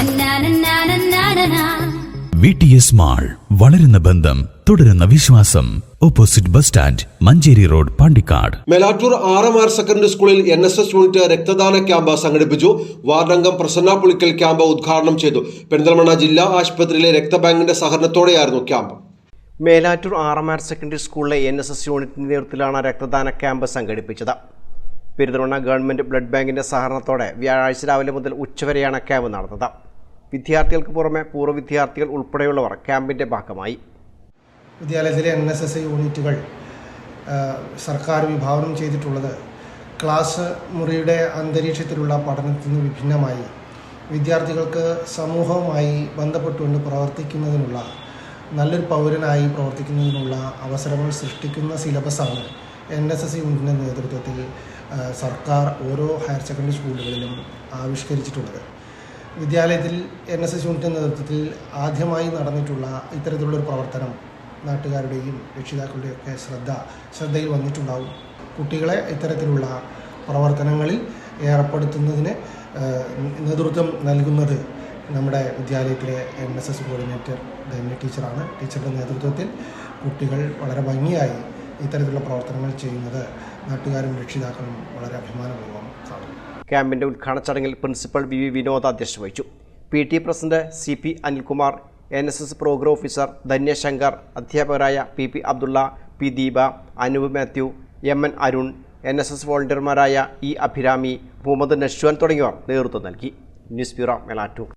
നന്നാനന്നാനന്നാനനാ. V T S mall വളരുന്ന ബന്ധം തുടരുന്ന വിശ്വാസം. Opposite bus stand Manjeri road Pandikkad. Melattur R M R secondary സ്കൂളിൽ എൻ എസ് എസ് യൂണിറ്റ് രക്തദാന camp സംഘടിപ്പിച്ചു. വാർഡംഗം പ്രസന്ന പുളിക്കൽ ക്യാമ്പ് ഉദ്ഘാടനം ചെയ്തു. പെരിന്തൽമണ്ണ ജില്ലാ ആശുപത്രിയിലെ രക്തബാങ്കിന്റെ സഹകരണത്തോടെയായിരുന്നു camp Melattur R M R secondary സ്കൂളിലെ എൻ എസ് എസ് യൂണിറ്റിന്റെ നേതൃത്വത്തിലാണ് രക്തദാന ക്യാമ്പ് സംഘടിപ്പിച്ചത്. പെരിന്തൽമണ്ണ ഗവൺമെന്റ് ബ്ലഡ് ബാങ്കിന്റെ സഹകരണത്തോടെ വ്യാഴാഴ്ച രാവിലെ മുതൽ ഉച്ചവരെയാണ് ക്യാമ്പ് നടന്നത്. വിദ്യാർത്ഥികൾക്ക് പുറമെ പൂർവ വിദ്യാർത്ഥികൾ ഉൾപ്പെടെയുള്ളവർ ക്യാമ്പിന്റെ ഭാഗമായി. വിദ്യാലയത്തിലെ എൻ എസ് എസ് യൂണിറ്റുകൾ സർക്കാർ വിഭാവനം ചെയ്തിട്ടുള്ളത് ക്ലാസ് മുറിയുടെ അന്തരീക്ഷത്തിലുള്ള പഠനത്തിൽ നിന്ന് വിഭിന്നമായി. വിദ്യാർത്ഥികൾക്ക് സമൂഹവുമായി ബന്ധപ്പെട്ടുകൊണ്ട് പ്രവർത്തിക്കുന്നതിനുള്ള നല്ലൊരു പൗരനായി പ്രവർത്തിക്കുന്നതിനുള്ള അവസരങ്ങൾ സൃഷ്ടിക്കുന്ന സിലബസാണ് എൻ എസ് എസ് യൂണിറ്റിന്റെ നേതൃത്വത്തിൽ സർക്കാർ ഓരോ ഹയർ സെക്കൻഡറി സ്കൂളുകളിലും ആവിഷ്കരിച്ചിട്ടുള്ളത്. വിദ്യാലയത്തിൽ എൻ എസ് എസ് യൂണിറ്റിന്റെ നേതൃത്വത്തിൽ ആദ്യമായി നടന്നിട്ടുള്ള ഇത്തരത്തിലുള്ളൊരു പ്രവർത്തനം നാട്ടുകാരുടെയും രക്ഷിതാക്കളുടെയും ഒക്കെ ശ്രദ്ധ ശ്രദ്ധയിൽ വന്നിട്ടുണ്ടാവും. കുട്ടികളെ ഇത്തരത്തിലുള്ള പ്രവർത്തനങ്ങളിൽ ഏർപ്പെടുത്തുന്നതിന് നേതൃത്വം നൽകുന്നത് നമ്മുടെ വിദ്യാലയത്തിലെ N S S coordinator Dhanya ടീച്ചറാണ്. ടീച്ചറുടെ നേതൃത്വത്തിൽ കുട്ടികൾ വളരെ ഭംഗിയായി ഇത്തരത്തിലുള്ള പ്രവർത്തനങ്ങൾ ചെയ്യുന്നത് നാട്ടുകാരും രക്ഷിതാക്കളും വളരെ കാണുന്നു ക്യാമ്പിന്റെ ഉദ്ഘാടന ചടങ്ങിൽ പ്രിൻസിപ്പൽ വി വി വിനോദ് അധ്യക്ഷത വഹിച്ചു. P T president C P Anilkumar N S S programme officer Dhanyashankar അധ്യാപകരായ P P Abdulla P Deepa Anoop Mathew M N Arun N S S വോളണ്ടിയർമാരായ E Abhirami Muhammad Nashwan തുടങ്ങിയവർ നേതൃത്വം നൽകി. News bureau Melattur.